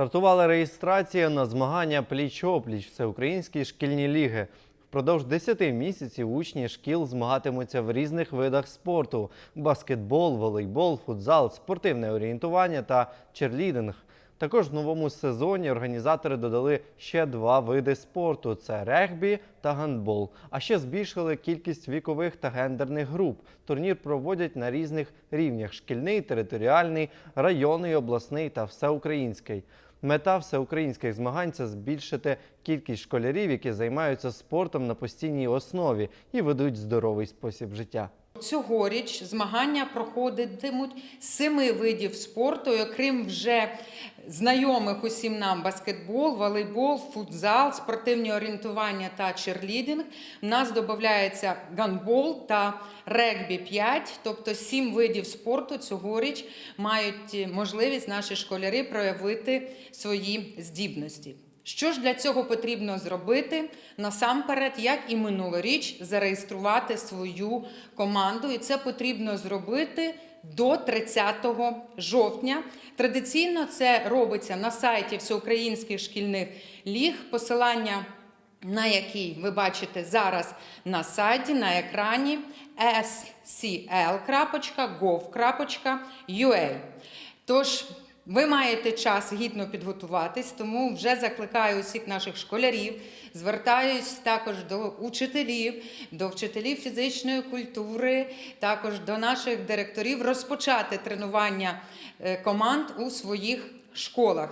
Стартувала реєстрація на змагання пліч-опліч всеукраїнські шкільні ліги. Впродовж 10 місяців учні шкіл змагатимуться в різних видах спорту: баскетбол, волейбол, футзал, спортивне орієнтування та черлідинг. Також в новому сезоні організатори додали ще два види спорту: це регбі та гандбол. А ще збільшили кількість вікових та гендерних груп. Турнір проводять на різних рівнях: шкільний, територіальний, районний, обласний та всеукраїнський. Мета всеукраїнських змагань це збільшити кількість школярів, які займаються спортом на постійній основі і ведуть здоровий спосіб життя. Цьогоріч змагання проходитимуть семи видів спорту, окрім вже знайомих усім нам баскетбол, волейбол, футзал, спортивні орієнтування та черлідинг. У нас додається гандбол та регбі 5, тобто сім видів спорту цьогоріч мають можливість наші школяри проявити свої здібності. Що ж для цього потрібно зробити? Насамперед, як і минулоріч, зареєструвати свою команду, і це потрібно зробити до 30 жовтня. Традиційно це робиться на сайті Всеукраїнських шкільних ліг. Посилання на який ви бачите зараз на сайті, на екрані scl.gov.ua. Тож ви маєте час гідно підготуватись, тому вже закликаю усіх наших школярів. Звертаюсь також до учителів, до вчителів фізичної культури, також до наших директорів розпочати тренування е, команд у своїх школах.